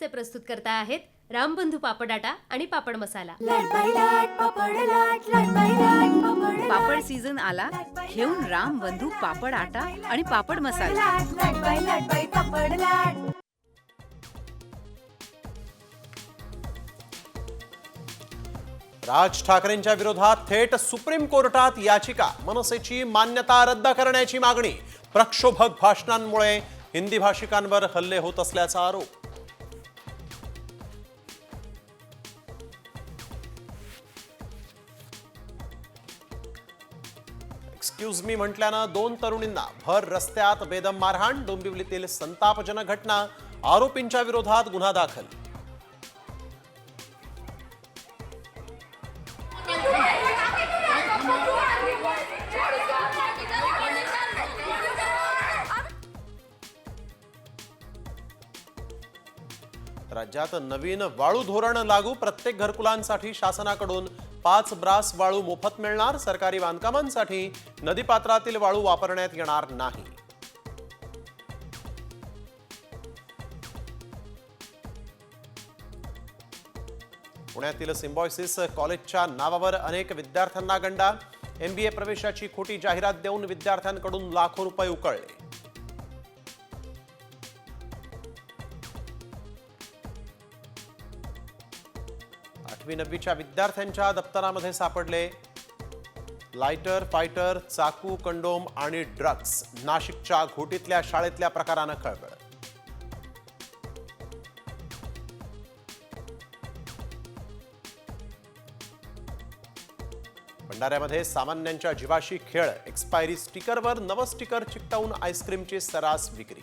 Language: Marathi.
चे प्रस्तुत करता आहेत रामबंधू पापडाटा आणि पापड मसाला. पापड सीझन आला घेऊन राम बंधू पापड आटा आणि पापड मसाला. राज ठाकरेंच्या विरोधात थेट सुप्रीम कोर्टात याचिका मनसेची मान्यता रद्द करण्याची मागणी प्रक्षोभक भाषणांमुळे हिंदी भाषिकांवर हल्ले होत असल्याचा आरोप. एक्सक्यूज मी म्हटल्यानं दोन तरुणींना भर रस्त्यात बेदम मारहाण डोंबिवलीतील संतापजनक घटना आरोपींच्या विरोधात गुन्हा दाखल. राज्यात नवीन वाळू धोरण लागू प्रत्येक घरकुलांसाठी शासनाकडून पाच ब्रास वाळू मोफत मिळणार. सरकारी बांधकामांसाठी नदीपात्रातील वाळू वापरण्यात येणार नाही. पुण्यातील सिम्बॉयसिस कॉलेजच्या नावावर अनेक विद्यार्थ्यांना गंडा. एमबीए प्रवेशाची खोटी जाहिरात देऊन विद्यार्थ्यांकडून लाखो रुपये उकळले. आठवी नववीच्या विद्यार्थ्यांच्या दप्तरामध्ये सापडले. लायटर फायटर चाकू कंडोम आणि ड्रग्स नाशिकच्या घोटीतल्या शाळेतल्या प्रकारानं खळबळ. भंडाऱ्यामध्ये सामान्यांच्या जीवाशी खेळ. एक्सपायरी स्टिकरवर नवं स्टिकर चिकटवून आईस्क्रीमची सरास विक्री.